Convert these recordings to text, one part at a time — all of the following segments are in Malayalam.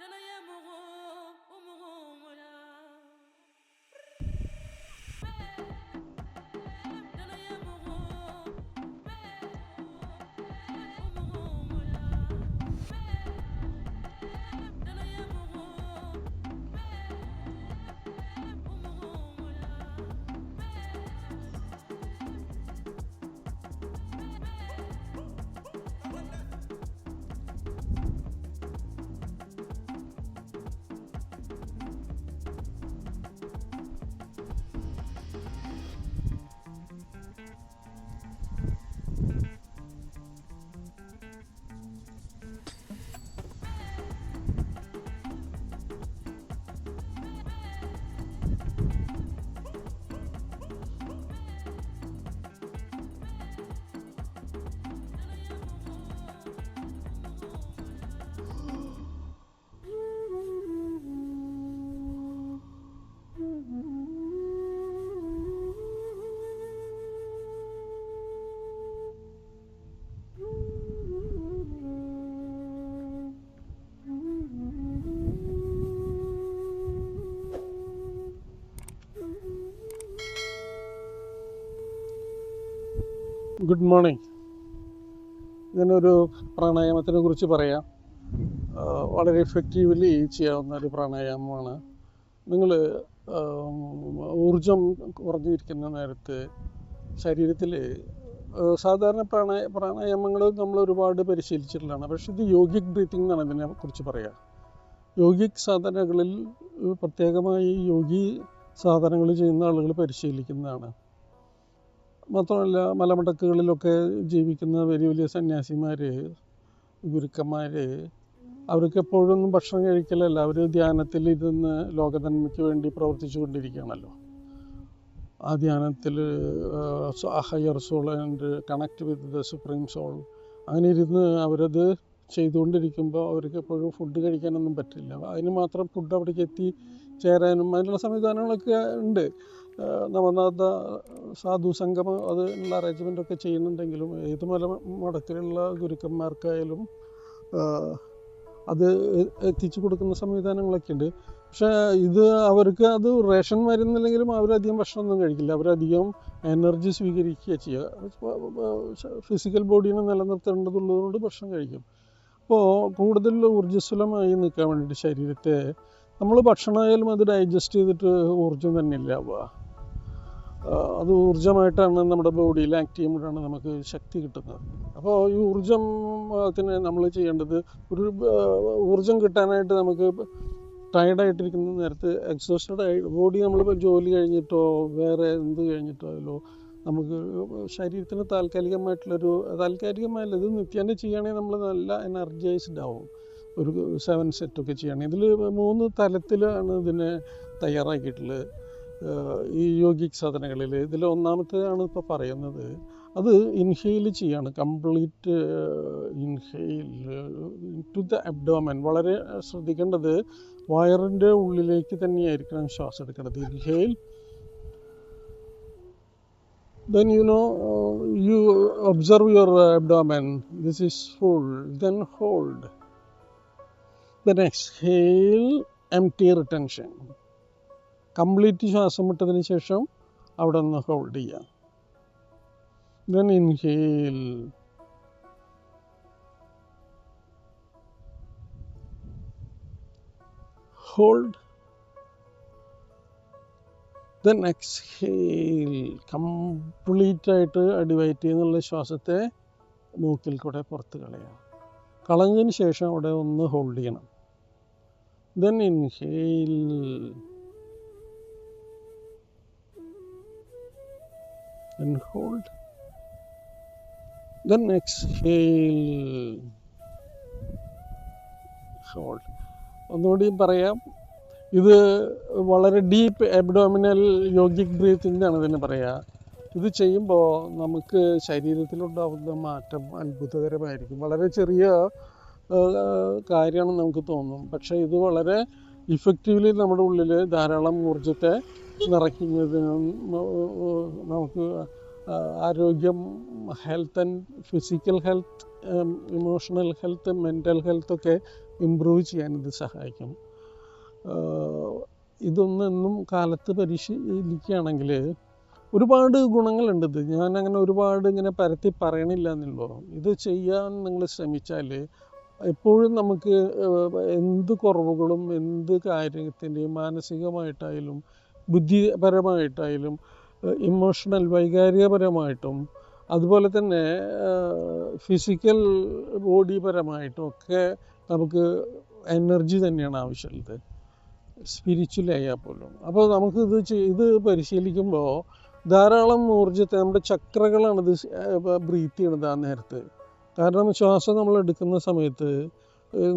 دلا يا مغوم ومغوم ഗുഡ് മോർണിംഗ്. ഇതിനൊരു പ്രാണായാമത്തിനെ കുറിച്ച് പറയാം. വളരെ എഫക്റ്റീവ്ലി ചെയ്യാവുന്ന ഒരു പ്രാണായാമമാണ് നിങ്ങൾ ഊർജം കുറഞ്ഞിരിക്കുന്ന നേരത്ത് ശരീരത്തിൽ സാധാരണ പ്രാണായ പ്രാണായാമങ്ങൾ നമ്മൾ ഒരുപാട് പരിശീലിച്ചിട്ടുള്ളതാണ്. പക്ഷേ ഇത് യോഗിക് ബ്രീത്തിങ് എന്നാണ് ഇതിനെ കുറിച്ച് പറയുക യോഗിക് സാധനകളിൽ പ്രത്യേകമായി യോഗി സാധനങ്ങൾ ചെയ്യുന്ന ആളുകൾ പരിശീലിക്കുന്നതാണ്. മാത്രമല്ല മലമടക്കുകളിലൊക്കെ ജീവിക്കുന്ന വലിയ വലിയ സന്യാസിമാർ ഗുരുക്കന്മാർ അവർക്ക് എപ്പോഴൊന്നും ഭക്ഷണം കഴിക്കലല്ല. അവർ ധ്യാനത്തിൽ ഇരുന്ന് ലോകനന്മയ്ക്ക് വേണ്ടി പ്രവർത്തിച്ചു കൊണ്ടിരിക്കുകയാണല്ലോ ആ ധ്യാനത്തിൽ higher soul and connect with the supreme soul. അങ്ങനെ ഇരുന്ന് അവരത് ചെയ്തുകൊണ്ടിരിക്കുമ്പോൾ അവർക്ക് എപ്പോഴും ഫുഡ് കഴിക്കാനൊന്നും പറ്റില്ല. അതിന് മാത്രം ഫുഡ് അവിടേക്ക് എത്തി ചേരാനും അതിനുള്ള സംവിധാനങ്ങളൊക്കെ ഉണ്ട്. നവനാഥ സാധു സംഗമം അത് ഉള്ള അറേഞ്ച്മെന്റ് ഒക്കെ ചെയ്യുന്നുണ്ടെങ്കിലും ഏത് മല മടക്കിലുള്ള ഗുരുക്കന്മാർക്കായാലും അത് എത്തിച്ചു കൊടുക്കുന്ന സംവിധാനങ്ങളൊക്കെ ഉണ്ട്. പക്ഷേ ഇത് അവർക്ക് അത് റേഷൻ മരുന്നില്ലെങ്കിലും അവരധികം ഭക്ഷണമൊന്നും കഴിക്കില്ല. അവരധികം എനർജി സ്വീകരിക്കുക ചെയ്യുക. ഫിസിക്കൽ ബോഡീനെ നിലനിർത്തേണ്ടതുള്ളതുകൊണ്ട് ഭക്ഷണം കഴിക്കും. അപ്പോൾ കൂടുതൽ ഊർജസ്വലമായി നിൽക്കാൻ വേണ്ടിയിട്ട് ശരീരത്തെ നമ്മൾ ഭക്ഷണമായാലും അത് ഡൈജസ്റ്റ് ചെയ്തിട്ട് ഊർജം തന്നെ ഇല്ലാവുക ആ, അത് ഊർജമായിട്ടാണ് നമ്മുടെ ബോഡിയിൽ ആക്ട് ചെയ്യുമ്പോഴാണ് നമുക്ക് ശക്തി കിട്ടുന്നത്. അപ്പോൾ ഈ ഊർജത്തിന് നമ്മൾ ചെയ്യേണ്ടത് ഒരു ഊർജം ഊർജം കിട്ടാനായിട്ട് നമുക്ക് ടയർഡായിട്ടിരിക്കുന്ന നേരത്ത് എക്സോസ്റ്റഡ് ആയി ബോഡി നമ്മൾ ജോലി കഴിഞ്ഞിട്ടോ വേറെ എന്ത് കഴിഞ്ഞിട്ടോ ആയാലോ നമുക്ക് ശരീരത്തിന് താൽക്കാലികമായിട്ടുള്ളൊരു താൽക്കാലികമായല്ല ഇത് നിത്യേന ചെയ്യുകയാണെങ്കിൽ നമ്മൾ നല്ല എനർജൈസ്ഡ് ആവും. ഒരു സെവൻ സെറ്റൊക്കെ ചെയ്യുകയാണെങ്കിൽ. ഇതിൽ മൂന്ന് തലത്തിലാണ് ഇതിനെ തയ്യാറാക്കിയിട്ടുള്ളത്. ഈ യോഗിക് സാധനങ്ങളിൽ ഇതിൽ ഒന്നാമത്തേതാണ് ഇപ്പോൾ പറയുന്നത്. അത് ഇൻഹെയിൽ ചെയ്യാണ്. Complete inhale to the abdomen വളരെ ശ്രദ്ധിക്കേണ്ടത് വയറിന്റെ ഉള്ളിലേക്ക് തന്നെയായിരിക്കണം ശ്വാസം എടുക്കേണ്ടത്. Inhale then you know you observe your abdomen. This is full. Then hold. Then exhale. Empty retention. Complete ശ്വാസം വിട്ടതിന് ശേഷം അവിടെ നിന്ന് ഹോൾഡ് ചെയ്യാം then inhale hold then exhale complete ആയിട്ട് അടിവയറ്റ് എന്നുള്ള ശ്വാസത്തെ മൂക്കിൽ കൂടെ പുറത്ത് കളയാം കളഞ്ഞതിന് ശേഷം അവിടെ ഒന്ന് ഹോൾഡ് ചെയ്യണം. Then inhale then hold. Then exhale. Hold. ഒന്നുകൂടി പറയാം. ഇത് വളരെ ഡീപ്പ് എബ്ഡോമിനൽ യോഗിക് ബ്രീത്തിങ് ആണ് ഇതിന് പറയുക ഇത് ചെയ്യുമ്പോൾ നമുക്ക് ശരീരത്തിലുണ്ടാകുന്ന മാറ്റം അത്ഭുതകരമായിരിക്കും. വളരെ ചെറിയ കാര്യമാണ് നമുക്ക് തോന്നും. പക്ഷേ ഇത് വളരെ ഇഫക്റ്റീവ്ലി നമ്മുടെ ഉള്ളിൽ ധാരാളം ഊർജത്തെ നിറയ്ക്കുന്നതിനും നമുക്ക് ആരോഗ്യം health and physical health emotional health mental ഹെൽത്തൊക്കെ improve ചെയ്യാൻ ഇത് സഹായിക്കും. ഇതൊന്നും കാലത്ത് പരിശീലിക്കുകയാണെങ്കിൽ ഒരുപാട് ഗുണങ്ങളുണ്ട് ഇത്. ഞാൻ അങ്ങനെ ഒരുപാട് ഇങ്ങനെ പരത്തി പറയണില്ല എന്നുള്ളൂ. ഇത് ചെയ്യാൻ നിങ്ങൾ ശ്രമിച്ചാൽ എപ്പോഴും നമുക്ക് എന്ത് കുറവുകളും എന്ത് കാര്യത്തിന്റെയും മാനസികമായിട്ടായാലും ബുദ്ധിപരമായിട്ടായാലും ഇമോഷണൽ വൈകാരികപരമായിട്ടും അതുപോലെ തന്നെ ഫിസിക്കൽ ബോഡി പരമായിട്ടും ഒക്കെ നമുക്ക് എനർജി തന്നെയാണ് ആവശ്യമുള്ളത്. സ്പിരിച്വലായാൽ പോലും. അപ്പോൾ നമുക്ക് ഇത് ഇത് പരിശീലിക്കുമ്പോൾ ധാരാളം ഊർജത്തെ നമ്മുടെ ചക്രകളാണ് ഇത് ബ്രീത്ത് ചെയ്യണത് ആ നേരത്ത്. കാരണം ശ്വാസം നമ്മൾ എടുക്കുന്ന സമയത്ത്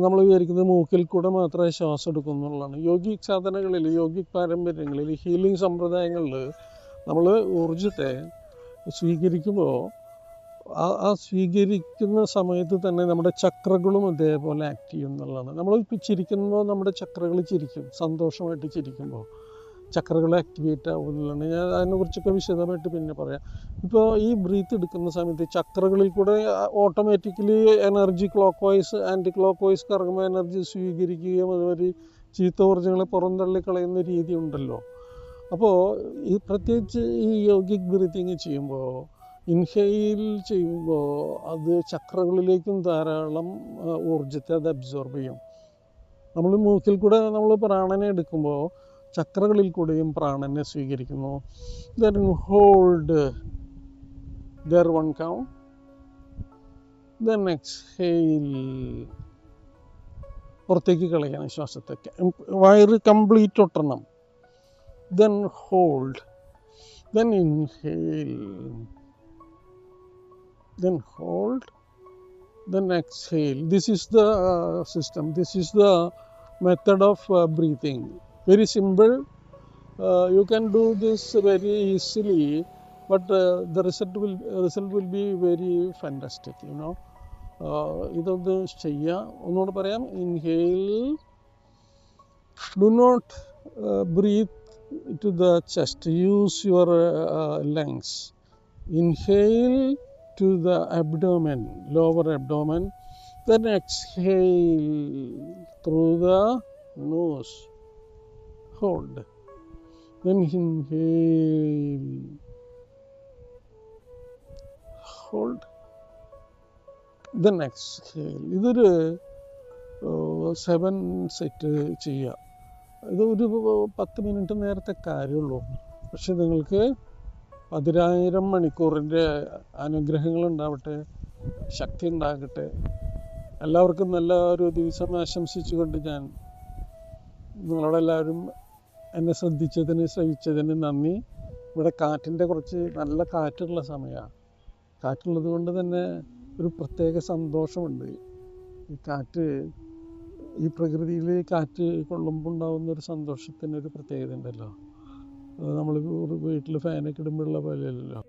നമ്മൾ വിചാരിക്കുന്നത് മൂക്കിൽ കൂടെ മാത്രമേ ശ്വാസം എടുക്കുന്നുള്ളതാണ് യോഗിക് സാധനങ്ങളിൽ യോഗിക് പാരമ്പര്യങ്ങളിൽ ഹീലിംഗ് സമ്പ്രദായങ്ങളിൽ നമ്മൾ ഊർജത്തെ സ്വീകരിക്കുമ്പോൾ ആ ആ സ്വീകരിക്കുന്ന സമയത്ത് തന്നെ നമ്മുടെ ചക്രകളും അതേപോലെ ആക്ട് ചെയ്യും എന്നുള്ളതാണ് നമ്മൾ ചിരിക്കുമ്പോൾ നമ്മുടെ ചക്രകൾ ചിരിക്കും സന്തോഷമായിട്ട് ചിരിക്കുമ്പോൾ. ചക്രകൾ ആക്ടിവേറ്റ് ആവും ഞാൻ അതിനെക്കുറിച്ചൊക്കെ വിശദമായിട്ട് പിന്നെ പറയാം. ഇപ്പോൾ ഈ ബ്രീത്ത് എടുക്കുന്ന സമയത്ത് ചക്രകളിൽ കൂടെ automatically energy clockwise anti clockwise കറങ്ങുമ്പോൾ energy സ്വീകരിക്കുകയും അതുവഴി ചീത്ത ഊർജങ്ങളെ പുറന്തള്ളി കളയുന്ന രീതി ഉണ്ടല്ലോ. അപ്പോൾ ഈ പ്രത്യേകിച്ച് ഈ യോഗിക് ബ്രീത്തിങ് ചെയ്യുമ്പോൾ ഇൻഹെയിൽ ചെയ്യുമ്പോൾ അത് ചക്രകളിലേക്കും ധാരാളം ഊർജത്തെ അത് അബ്സോർബ് ചെയ്യും. നമ്മൾ മൂക്കിൽ കൂടെ നമ്മൾ പ്രാണനെ എടുക്കുമ്പോൾ ചക്രകളിൽ കൂടെയും പ്രാണനെ സ്വീകരിക്കുന്നു then hold there one count then exhale പുറത്തേക്ക് കളയണം ശ്വാസത്തെ വയറ് കംപ്ലീറ്റ് ഒട്ടണം then inhale, then hold, then exhale. This is the uh, system, this is the method of uh, breathing. Very simple. Uh, you can do this very easily, but uh, the result will result will be very fantastic. You know. Uh, ഇതൊന്ന് ചെയ്യുക ഒന്നുകൂടെ പറയാം inhale do not breathe to the chest. Use your uh, lungs. Inhale to the abdomen, lower abdomen. Then exhale through the nose. Hold. Then inhale. Hold. Then exhale. ഇതൊരു സെവൻ സെറ്റ് ചെയ്യുക ഇത് ഒരു പത്ത് മിനിറ്റ് നേരത്തെ കാര്യമുള്ളൂ പക്ഷെ നിങ്ങൾക്ക് പതിനായിരം മണിക്കൂറിന്റെ അനുഗ്രഹങ്ങൾ ഉണ്ടാവട്ടെ ശക്തി ഉണ്ടാകട്ടെ എല്ലാവർക്കും നല്ല ഒരു ദിവസം ആശംസിച്ചുകൊണ്ട് ഞാൻ നിങ്ങളോടെല്ലാവരും എന്നെ ശ്രദ്ധിച്ചതിന് ശ്രമിച്ചതിന് നന്ദി. ഇവിടെ കാറ്റിന്റെ കുറച്ച് നല്ല കാറ്റുള്ള സമയമാണ്. കാറ്റുള്ളത് കൊണ്ട് തന്നെ ഒരു പ്രത്യേക സന്തോഷമുണ്ട്. ഈ കാറ്റ് ഈ പ്രകൃതിയിൽ കാറ്റ് കൊള്ളുമ്പോൾ ഉണ്ടാകുന്ന ഒരു സന്തോഷത്തിന് ഒരു പ്രത്യേകത ഉണ്ടല്ലോ. നമ്മൾ വീട്ടിൽ ഫാനൊക്കെ ഇടുമ്പോഴുള്ള പോലെയല്ലല്ലോ.